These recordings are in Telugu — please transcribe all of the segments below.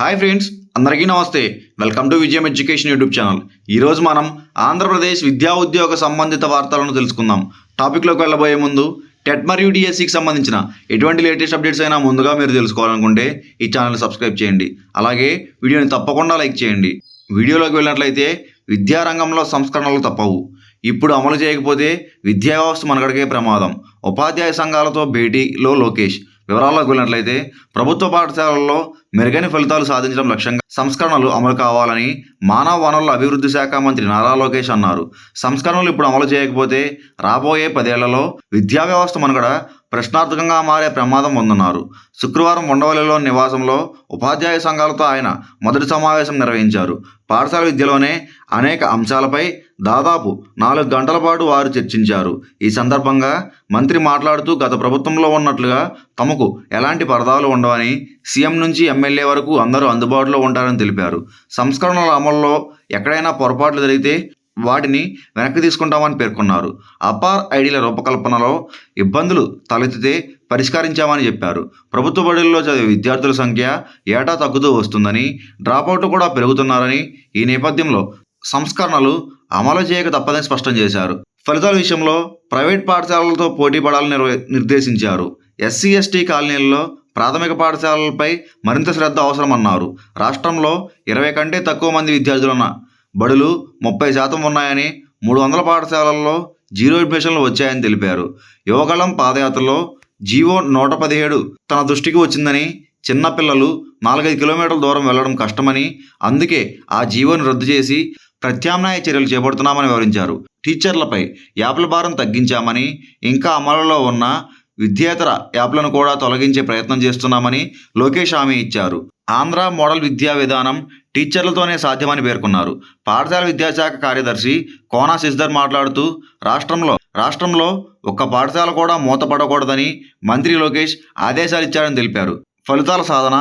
హాయ్ ఫ్రెండ్స్ అందరికీ నమస్తే. Welcome to Vijayam education YouTube channel. ఈరోజు మనం ఆంధ్రప్రదేశ్ విద్యా ఉద్యోగ సంబంధిత వార్తలను తెలుసుకుందాం. టాపిక్లోకి వెళ్ళబోయే ముందు టెట్ మరియు డిఎస్సికి సంబంధించిన ఎటువంటి లేటెస్ట్ అప్డేట్స్ అయినా ముందుగా మీరు తెలుసుకోవాలనుకుంటే ఈ ఛానల్ సబ్స్క్రైబ్ చేయండి. అలాగే వీడియోని తప్పకుండా లైక్ చేయండి. వీడియోలోకి వెళ్ళినట్లయితే విద్యారంగంలో సంస్కరణలు తప్పవు. ఇప్పుడు అమలు చేయకపోతే విద్యా వ్యవస్థ మనగడికే ప్రమాదం. ఉపాధ్యాయ సంఘాలతో భేటీలో లోకేష్. వివరాల్లోకి వెళ్ళినట్లయితే ప్రభుత్వ పాఠశాలల్లో మెరుగైన ఫలితాలు సాధించడం లక్ష్యంగా సంస్కరణలు అమలు కావాలని మానవ వనరుల అభివృద్ధి శాఖ మంత్రి నారా లోకేష్ అన్నారు. సంస్కరణలు ఇప్పుడు అమలు చేయకపోతే రాబోయే పదేళ్ళలో విద్యా వ్యవస్థ మనుగడ ప్రశ్నార్థకంగా మారే ప్రమాదం ఉందన్నారు శుక్రవారం ఉండవల్లిలో నివాసంలో ఉపాధ్యాయ సంఘాలతో ఆయన మొదటి సమావేశం నిర్వహించారు. పాఠశాల విద్యలోనే అనేక అంశాలపై దాదాపు నాలుగు గంటల పాటు వారు చర్చించారు. ఈ సందర్భంగా మంత్రి మాట్లాడుతూ గత ప్రభుత్వంలో ఉన్నట్లుగా తమకు ఎలాంటి పరదాలు ఉండవని సీఎం నుంచి ఎమ్మెల్యే వరకు అందరూ అందుబాటులో ఉంటారని తెలిపారు. సంస్కరణల అమల్లో ఎక్కడైనా పొరపాట్లు జరిగితే వాటిని వెనక్కి తీసుకుంటామని పేర్కొన్నారు. అపార్ ఐడీల రూపకల్పనలో ఇబ్బందులు తలెత్తితే పరిష్కరించామని చెప్పారు. ప్రభుత్వ బడుల్లో చదివే విద్యార్థుల సంఖ్య ఏటా తగ్గుతూ వస్తుందని డ్రాపౌట్ కూడా పెరుగుతున్నారని ఈ నేపథ్యంలో సంస్కరణలు అమలు చేయక తప్పదని స్పష్టం చేశారు. ఫలితాల విషయంలో ప్రైవేట్ పాఠశాలలతో పోటీ పడాలని నిర్దేశించారు. ఎస్సీ ఎస్టీ కాలనీల్లో ప్రాథమిక పాఠశాలలపై మరింత శ్రద్ధ అవసరమన్నారు. రాష్ట్రంలో ఇరవై కంటే తక్కువ మంది విద్యార్థులున్న బడులు ముప్పై శాతం ఉన్నాయని మూడు వందల పాఠశాలల్లో జీరో అడ్మిషన్లు వచ్చాయని తెలిపారు. యువకళం పాదయాత్రలో జీవో నూట పదిహేడు తన దృష్టికి వచ్చిందని చిన్నపిల్లలు నాలుగైదు కిలోమీటర్ల దూరం వెళ్ళడం కష్టమని అందుకే ఆ జీవోను రద్దు చేసి ప్రత్యామ్నాయ చర్యలు చేపడుతున్నామని వివరించారు. టీచర్లపై యాప్ల భారం తగ్గించామని ఇంకా అమలులో ఉన్న విద్యేతర యాప్లను కూడా తొలగించే ప్రయత్నం చేస్తున్నామని లోకేష్ హామీ ఇచ్చారు. ఆంధ్ర మోడల్ విద్యా విధానం టీచర్లతోనే సాధ్యమని పేర్కొన్నారు. పాఠశాల విద్యాశాఖ కార్యదర్శి కోనా సిస్దర్ మాట్లాడుతూ రాష్ట్రంలో రాష్ట్రంలో ఒక్క పాఠశాల కూడా మూతపడకూడదని మంత్రి లోకేష్ ఆదేశాలు ఇచ్చారని తెలిపారు. ఫలితాల సాధన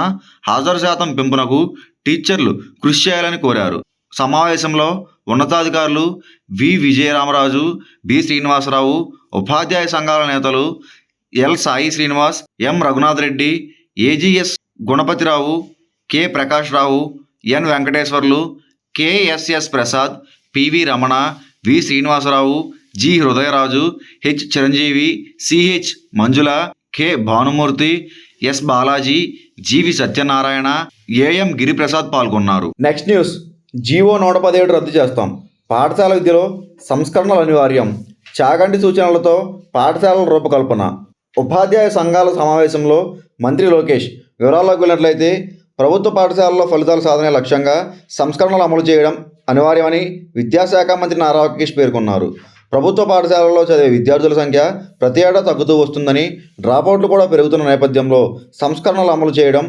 హాజరు శాతం పెంపునకు టీచర్లు కృషి చేయాలని కోరారు. సమావేశంలో ఉన్నతాధికారులు వి. విజయరామరాజు బి. శ్రీనివాసరావు ఉపాధ్యాయ సంఘాల నేతలు L. Sai Srinivas M. Raghunath Reddy AGS Gunapathi Rao K Prakash Rao N Venkateswarlu KSS Prasad PV Ramana V Srinivasa Rao G Hrudayaraju H Chiranjeevi CH Manjula K Bhanumurthy S Balaji GV Satyanarayana AM Giriprasad పాల్గొన్నారు. Next news. జీవో నూట పదిహేడు రద్దు చేస్తాం. పాఠశాల విద్యలో సంస్కరణలు అనివార్యం. చాగంటి సూచనలతో పాఠశాలల రూపకల్పన. ఉపాధ్యాయ సంఘాల సమావేశంలో మంత్రి లోకేష్. వివరాల్లోకి వెళ్ళినట్లయితే ప్రభుత్వ పాఠశాలల్లో ఫలితాలు సాధనే లక్ష్యంగా సంస్కరణలు అమలు చేయడం అనివార్యమని విద్యాశాఖ మంత్రి నారా లోకేష్ పేర్కొన్నారు. ప్రభుత్వ పాఠశాలల్లో చదివే విద్యార్థుల సంఖ్య ప్రతి ఏటా తగ్గుతూ వస్తుందని డ్రాపౌట్లు కూడా పెరుగుతున్న నేపథ్యంలో సంస్కరణలు అమలు చేయడం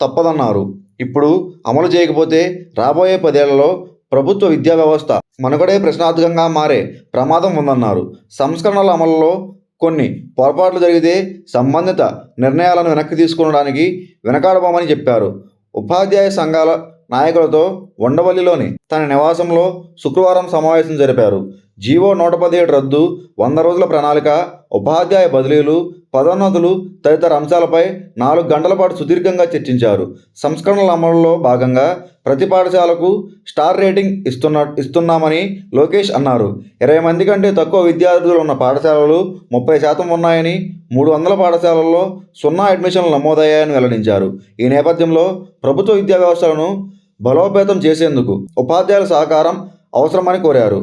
తప్పదన్నారు. ఇప్పుడు అమలు చేయకపోతే రాబోయే పదేళ్ళలో ప్రభుత్వ విద్యా వ్యవస్థ మనుగడే ప్రశ్నార్థకంగా మారే ప్రమాదం ఉందన్నారు. సంస్కరణల అమలులో కొన్ని పొరపాట్లు జరిగితే సంబంధిత నిర్ణయాలను వెనక్కి తీసుకోవడానికి వెనకాడబోమని చెప్పారు. ఉపాధ్యాయ సంఘాల నాయకులతో ఉండవల్లిలోని తన నివాసంలో శుక్రవారం సమావేశం జరిపారు. జీవో నూట పదిహేడు రద్దు వంద రోజుల ప్రణాళిక ఉపాధ్యాయ బదిలీలు పదోన్నతులు తదితర అంశాలపై నాలుగు గంటల పాటు సుదీర్ఘంగా చర్చించారు. సంస్కరణల అమలులో భాగంగా ప్రతి పాఠశాలకు స్టార్ రేటింగ్ ఇస్తున్న ఇస్తున్నామని లోకేష్ అన్నారు. ఇరవై మంది కంటే తక్కువ విద్యార్థులు ఉన్న పాఠశాలలు ముప్పై శాతం ఉన్నాయని మూడు వందల పాఠశాలల్లో సున్నా అడ్మిషన్లు నమోదయ్యాయని వెల్లడించారు. ఈ నేపథ్యంలో ప్రభుత్వ విద్యా వ్యవస్థలను బలోపేతం చేసేందుకు ఉపాధ్యాయుల సహకారం అవసరమని కోరారు.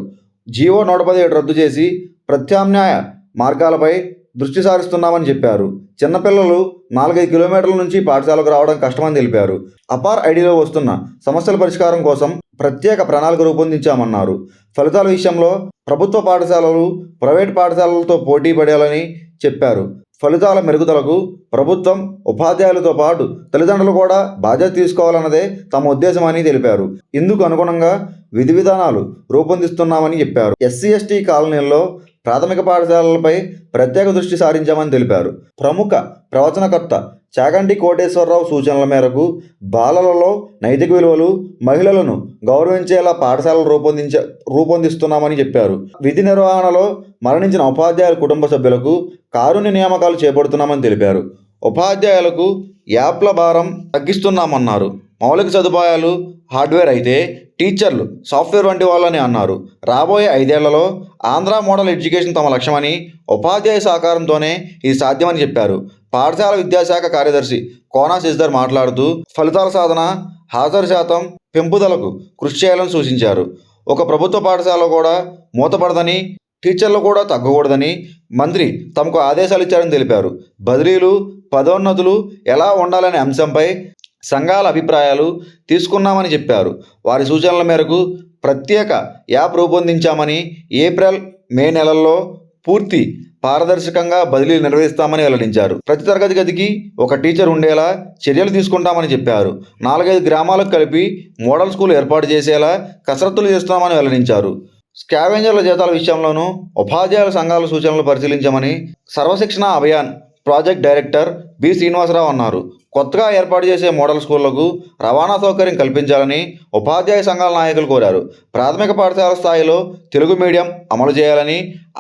జీవో నూట పదిహేడు రద్దు చేసి ప్రత్యామ్నాయ మార్గాలపై దృష్టి సారిస్తున్నామని చెప్పారు. చిన్నపిల్లలు నాలుగైదు కిలోమీటర్ల నుంచి పాఠశాలకు రావడం కష్టమని తెలిపారు. అపార్ ఐడిలో వస్తున్న సమస్యల పరిష్కారం కోసం ప్రత్యేక ప్రణాళిక రూపొందించామన్నారు. ఫలితాల విషయంలో ప్రభుత్వ పాఠశాలలు ప్రైవేట్ పాఠశాలలతో పోటీ పడాలని చెప్పారు. ఫలితాల మెరుగుదలకు ప్రభుత్వం ఉపాధ్యాయులతో పాటు తల్లిదండ్రులు కూడా బాధ్యత తీసుకోవాలన్నదే తమ ఉద్దేశమని తెలిపారు. ఇందుకు అనుగుణంగా విధి విధానాలు రూపొందిస్తున్నామని చెప్పారు. ఎస్సీ ఎస్టీ కాలనీల్లో ప్రాథమిక పాఠశాలలపై ప్రత్యేక దృష్టి సారించామని తెలిపారు. ప్రముఖ ప్రవచనకర్త చాగంటి కోటేశ్వరరావు సూచనల మేరకు బాలలలో నైతిక విలువలు మహిళలను గౌరవించేలా పాఠశాలలు రూపొందించ రూపొందిస్తున్నామని చెప్పారు. విధి నిర్వహణలో మరణించిన ఉపాధ్యాయుల కుటుంబ సభ్యులకు కారుణ్య నియామకాలు చేపడుతున్నామని తెలిపారు. ఉపాధ్యాయులకు యాప్ల భారం తగ్గిస్తున్నామన్నారు. మౌలిక సదుపాయాలు హార్డ్వేర్ అయితే టీచర్లు సాఫ్ట్వేర్ వంటి వాళ్ళని అన్నారు. రాబోయే ఐదేళ్ళలో ఆంధ్ర మోడల్ ఎడ్యుకేషన్ తమ లక్ష్యమని ఉపాధ్యాయ సహకారంతోనే ఇది సాధ్యమని చెప్పారు. పాఠశాల విద్యాశాఖ కార్యదర్శి కోనా శశిధర్ మాట్లాడుతూ ఫలితాల సాధన హాజరు శాతం పెంపుదలకు కృషి చేయాలని సూచించారు. ఒక ప్రభుత్వ పాఠశాల కూడా మూతపడదని టీచర్లు కూడా తగ్గకూడదని మంత్రి తమకు ఆదేశాలు ఇచ్చారని తెలిపారు. బదిలీలు పదోన్నతులు ఎలా ఉండాలనే అంశంపై సంఘాల అభిప్రాయాలు తీసుకున్నామని చెప్పారు. వారి సూచనల మేరకు ప్రత్యేక యాప్ రూపొందించామని ఏప్రిల్ మే నెలల్లో పూర్తి పారదర్శకంగా బదిలీలు నిర్వహిస్తామని వెల్లడించారు. ప్రతి తరగతి గదికి ఒక టీచర్ ఉండేలా చర్యలు తీసుకుంటామని చెప్పారు. నాలుగైదు గ్రామాలకు కలిపి మోడల్ స్కూల్ ఏర్పాటు చేసేలా కసరత్తులు చేస్తామని వెల్లడించారు. స్కావెంజర్ల జీతాల విషయంలోనూ ఉపాధ్యాయుల సంఘాల సూచనలు పరిశీలించమని Sarva Shiksha Abhiyan project director B Srinivasa Rao అన్నారు. కొత్తగా ఏర్పాటు చేసే మోడల్ స్కూళ్ళకు రవాణా సౌకర్యం కల్పించాలని ఉపాధ్యాయ సంఘాల నాయకులు కోరారు. ప్రాథమిక పాఠశాల స్థాయిలో తెలుగు మీడియం అమలు చేయాలని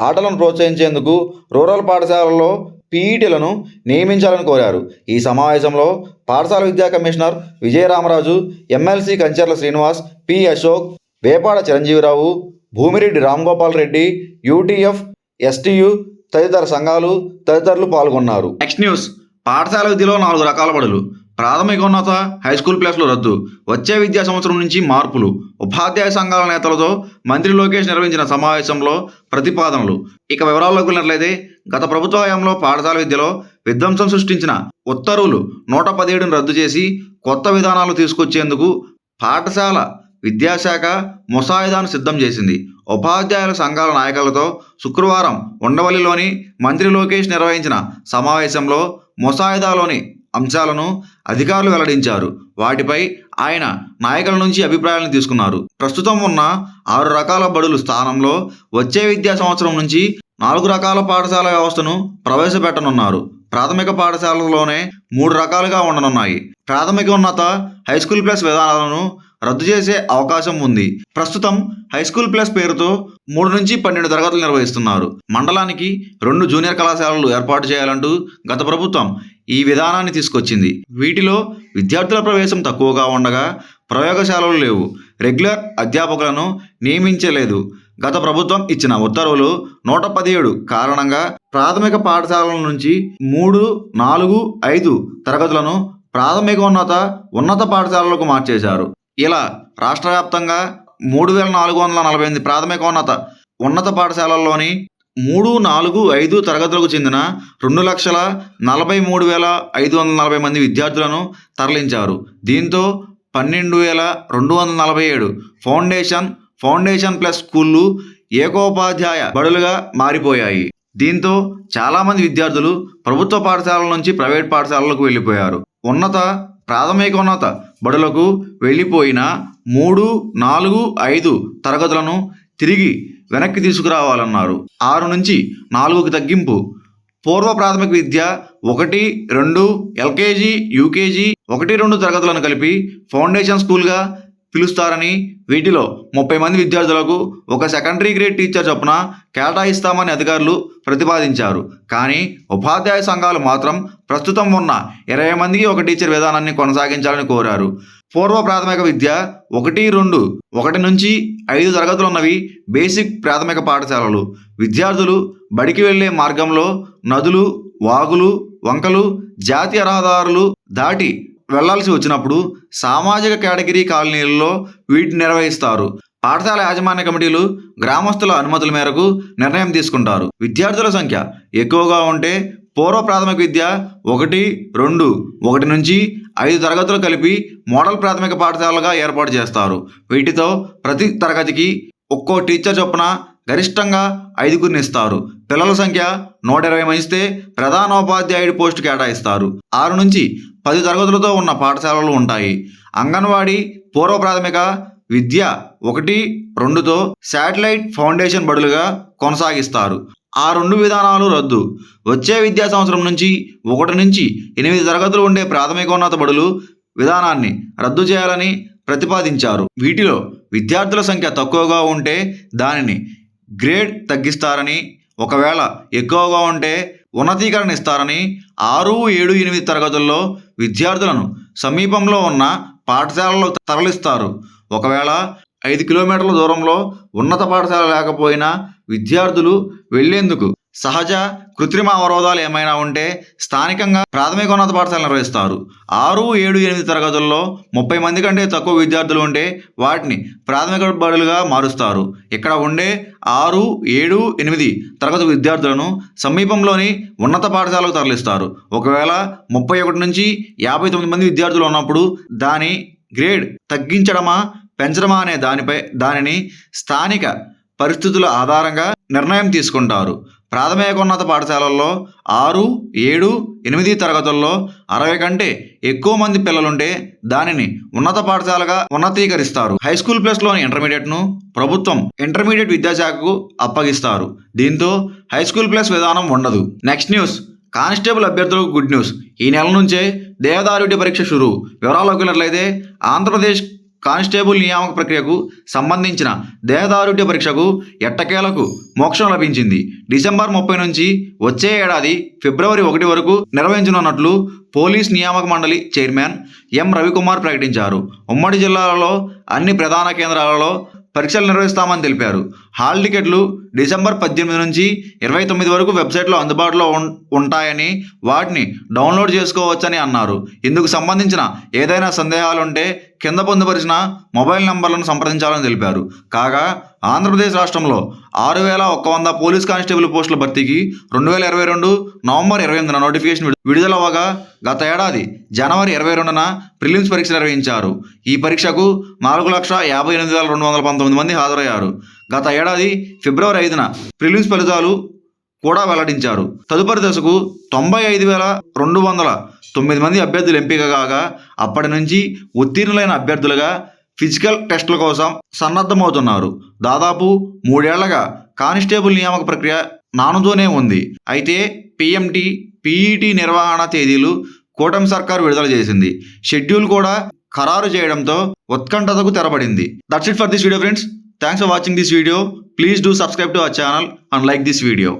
ఆటలను ప్రోత్సహించేందుకు రూరల్ పాఠశాలల్లో పీఈటీలను నియమించాలని కోరారు. ఈ సమావేశంలో పాఠశాల విద్యా commissioner Vijaya Rama Raju MLC Kancharla Srinivas P Ashok Vepada Chiranjeevi Rao Bhumireddy Ram Gopal Reddy UTF STU తదితర సంఘాలు తదితరులు పాల్గొన్నారు. Next news. పాఠశాల విద్యలో నాలుగు రకాల బడులు ప్రాథమికోన్నత హై స్కూల్ ప్లేస్లు రద్దు. వచ్చే విద్యా సంవత్సరం నుంచి మార్పులు. ఉపాధ్యాయ సంఘాల నేతలతో మంత్రి లోకేష్ నిర్వహించిన సమావేశంలో ప్రతిపాదనలు. ఇక వివరాల్లోకి వెళ్ళినట్లయితే గత ప్రభుత్వ హయాంలో పాఠశాల విద్యలో విధ్వంసం సృష్టించిన ఉత్తర్వులు నూట పదిహేడును రద్దు చేసి కొత్త విధానాలు తీసుకొచ్చేందుకు పాఠశాల విద్యాశాఖ ముసాయిదాను సిద్ధం చేసింది. ఉపాధ్యాయుల సంఘాల నాయకులతో శుక్రవారం ఉండవల్లిలోని మంత్రి లోకేష్ నిర్వహించిన సమావేశంలో ముసాయిదాలోని అంశాలను అధికారులు వెల్లడించారు. వాటిపై ఆయన నాయకుల నుంచి అభిప్రాయాలను తీసుకున్నారు. ప్రస్తుతం ఉన్న ఆరు రకాల బడులు స్థానంలో వచ్చే విద్యా సంవత్సరం నుంచి నాలుగు రకాల పాఠశాల వ్యవస్థను ప్రవేశపెట్టనున్నారు. ప్రాథమిక పాఠశాలలోనే మూడు రకాలుగా ఉండనున్నాయి. ప్రాథమిక ఉన్నత హై స్కూల్ ప్లస్ విధానాలను రద్దు చేసే అవకాశం ఉంది. ప్రస్తుతం హై స్కూల్ ప్లస్ పేరుతో మూడు నుంచి పన్నెండు తరగతులు నిర్వహిస్తున్నారు. మండలానికి రెండు జూనియర్ కళాశాలలు ఏర్పాటు చేయాలంటూ గత ప్రభుత్వం ఈ విధానాన్ని తీసుకొచ్చింది. వీటిలో విద్యార్థుల ప్రవేశం తక్కువగా ఉండగా ప్రయోగశాలలు లేవు. రెగ్యులర్ అధ్యాపకులను నియమించలేదు. గత ప్రభుత్వం ఇచ్చిన ఉత్తర్వులు నూట పదిహేడు కారణంగా ప్రాథమిక పాఠశాలల నుంచి మూడు నాలుగు ఐదు తరగతులను ప్రాథమికోన్నత ఉన్నత పాఠశాలలకు మార్చేశారు. ఇలా రాష్ట్ర వ్యాప్తంగా మూడు వేల నాలుగు వందల నలభై ఎనిమిది ప్రాథమికోన్నత ఉన్నత పాఠశాలల్లోని మూడు నాలుగు ఐదు తరగతులకు చెందిన రెండు లక్షల నలభై మూడు వేల ఐదు వందల నలభై మంది విద్యార్థులను తరలించారు. దీంతో పన్నెండు వేల రెండు వందల నలభై ఏడు ఫౌండేషన్ ఫౌండేషన్ ప్లస్ స్కూళ్ళు ఏకోపాధ్యాయ బడులుగా మారిపోయాయి. దీంతో చాలామంది విద్యార్థులు ప్రభుత్వ పాఠశాలల నుంచి ప్రైవేట్ పాఠశాలలకు వెళ్ళిపోయారు. ఉన్నత ప్రాథమికోన్నత బడులకు వెళ్ళిపోయిన మూడు నాలుగు ఐదు తరగతులను తిరిగి వెనక్కి తీసుకురావాలన్నారు. ఆరు నుంచి నాలుగుకి తగ్గింపు. పూర్వ ప్రాథమిక విద్య ఒకటి రెండు ఎల్కేజీ యూకేజీ ఒకటి రెండు తరగతులను కలిపి ఫౌండేషన్ స్కూల్గా పిలుస్తారని వీటిలో ముప్పై మంది విద్యార్థులకు ఒక సెకండరీ గ్రేడ్ టీచర్ చొప్పున కేటాయిస్తామని అధికారులు ప్రతిపాదించారు. కానీ ఉపాధ్యాయ సంఘాలు మాత్రం ప్రస్తుతం ఉన్న ఇరవై మందికి ఒక టీచర్ విధానాన్ని కొనసాగించాలని కోరారు. పూర్వ ప్రాథమిక విద్య ఒకటి రెండు ఒకటి నుంచి ఐదు తరగతులు ఉన్నవి బేసిక్ ప్రాథమిక పాఠశాలలు. విద్యార్థులు బడికి వెళ్ళే మార్గంలో నదులు వాగులు వంకలు జాతీయ రహదారులు దాటి వెళ్ళాల్సి వచ్చినప్పుడు సామాజిక కేటగిరీ కాలనీలలో వీటిని నిర్వహిస్తారు. పాఠశాల యాజమాన్య కమిటీలు గ్రామస్తుల అనుమతుల మేరకు నిర్ణయం తీసుకుంటారు. విద్యార్థుల సంఖ్య ఎక్కువగా ఉంటే పూర్వ ప్రాథమిక విద్య ఒకటి రెండు ఒకటి నుంచి ఐదు తరగతులు కలిపి మోడల్ ప్రాథమిక పాఠశాలగా ఏర్పాటు చేస్తారు. వీటితో ప్రతి తరగతికి ఒక్కో టీచర్ చొప్పున గరిష్టంగా ఐదుగురిని ఇస్తారు. పిల్లల సంఖ్య నూట ఇరవై మంచితే ప్రధానోపాధ్యాయుడి పోస్టు కేటాయిస్తారు. ఆరు నుంచి పది తరగతులతో ఉన్న పాఠశాలలు ఉంటాయి. అంగన్వాడీ పూర్వ ప్రాథమిక విద్య ఒకటి రెండుతో శాటిలైట్ ఫౌండేషన్ బడులుగా కొనసాగిస్తారు. ఆ రెండు విధానాలు రద్దు. వచ్చే విద్యా సంవత్సరం నుంచి ఒకటి నుంచి ఎనిమిది తరగతులు ఉండే ప్రాథమికోన్నత బడులు విధానాన్ని రద్దు చేయాలని ప్రతిపాదించారు. వీటిలో విద్యార్థుల సంఖ్య తక్కువగా ఉంటే దానిని గ్రేడ్ తగ్గిస్తారని ఒకవేళ ఎక్కువగా ఉంటే ఉన్నతీకరణ ఇస్తారని ఆరు ఏడు ఎనిమిది తరగతుల్లో విద్యార్థులను సమీపంలో ఉన్న పాఠశాలలో తరలిస్తారు. ఒకవేళ ఐదు కిలోమీటర్ల దూరంలో ఉన్నత పాఠశాల లేకపోయినా విద్యార్థులు వెళ్ళేందుకు సహజ కృత్రిమ అవరోధాలు ఏమైనా ఉంటే స్థానికంగా ప్రాథమికోన్నత పాఠశాల నిర్వహిస్తారు. ఆరు ఏడు ఎనిమిది తరగతుల్లో ముప్పై మంది కంటే తక్కువ విద్యార్థులు ఉంటే వాటిని ప్రాథమిక బడులుగా మారుస్తారు. ఇక్కడ ఉండే ఆరు ఏడు ఎనిమిది తరగతి విద్యార్థులను సమీపంలోని ఉన్నత పాఠశాలకు తరలిస్తారు. ఒకవేళ ముప్పై ఒకటి నుంచి యాభై తొమ్మిది మంది విద్యార్థులు ఉన్నప్పుడు దాని గ్రేడ్ తగ్గించడమా పెంచడమా అనే దానిపై దానిని స్థానిక పరిస్థితుల ఆధారంగా నిర్ణయం తీసుకుంటారు. ప్రాథమికోన్నత పాఠశాలల్లో ఆరు ఏడు ఎనిమిది తరగతుల్లో అరవై కంటే ఎక్కువ మంది పిల్లలుంటే దానిని ఉన్నత పాఠశాలగా ఉన్నతీకరిస్తారు. హై స్కూల్ ప్లస్లోని ఇంటర్మీడియట్ను ప్రభుత్వం ఇంటర్మీడియట్ విద్యాశాఖకు అప్పగిస్తారు. దీంతో హై స్కూల్ ప్లస్ విధానం ఉండదు. Next news. కానిస్టేబుల్ అభ్యర్థులకు గుడ్ న్యూస్. ఈ నెల నుంచే దేవదారుడి పరీక్ష షురు. వివరాల్లోకి వెళ్ళినట్లయితే ఆంధ్రప్రదేశ్ కానిస్టేబుల్ నియామక ప్రక్రియకు సంబంధించిన దేహదారుఢ్య పరీక్షకు ఎట్టకేలకు మోక్షం లభించింది. డిసెంబర్ ముప్పై నుంచి వచ్చే ఏడాది ఫిబ్రవరి ఒకటి వరకు నిర్వహించనున్నట్లు పోలీస్ నియామక మండలి చైర్మన్ ఎం. రవికుమార్ ప్రకటించారు. ఉమ్మడి జిల్లాలలో అన్ని ప్రధాన కేంద్రాలలో పరీక్షలు నిర్వహిస్తామని తెలిపారు. హాల్ టికెట్లు డిసెంబర్ పద్దెనిమిది నుంచి ఇరవై తొమ్మిది వరకు వెబ్సైట్లో అందుబాటులో ఉం- ఉంటాయని వాటిని డౌన్లోడ్ చేసుకోవచ్చని అన్నారు. ఇందుకు సంబంధించిన ఏదైనా సందేహాలుంటే కింద పొందుపరిచిన మొబైల్ నంబర్లను సంప్రదించాలని తెలిపారు. కాగా ఆంధ్రప్రదేశ్ రాష్ట్రంలో ఆరు వేల ఒక్క వంద పోలీస్ కానిస్టేబుల్ పోస్టుల భర్తీకి రెండు వేల ఇరవై రెండు నవంబర్ ఇరవై ఎనిమిదిన నోటిఫికేషన్ విడుదలవ్వగా గత ఏడాది జనవరి ఇరవై రెండున ప్రిలిమ్స్ పరీక్ష నిర్వహించారు. ఈ పరీక్షకు నాలుగు లక్ష యాభై ఎనిమిది వేల రెండు వందల పంతొమ్మిది మంది హాజరయ్యారు. గత ఏడాది ఫిబ్రవరి ఐదున ప్రిలిమ్స్ ఫలితాలు కూడా వెల్లడించారు. తదుపరి దశకు తొంభై ఐదు వేల రెండు వందల తొమ్మిది మంది అభ్యర్థులు ఎంపిక కాగా అప్పటి నుంచి ఉత్తీర్ణులైన అభ్యర్థులుగా ఫిజికల్ టెస్టుల కోసం సన్నద్ధమవుతున్నారు. దాదాపు మూడేళ్ళగా కానిస్టేబుల్ నియామక ప్రక్రియ నానుతూనే ఉంది. అయితే పిఎంటి పీఈటీ నిర్వహణ తేదీలు కూటమి సర్కారు విడుదల చేసింది. షెడ్యూల్ కూడా ఖరారు చేయడంతో ఉత్కంఠతకు తెరపడింది that's it for this video friends thanks for watching this video please do subscribe to our channel and like this video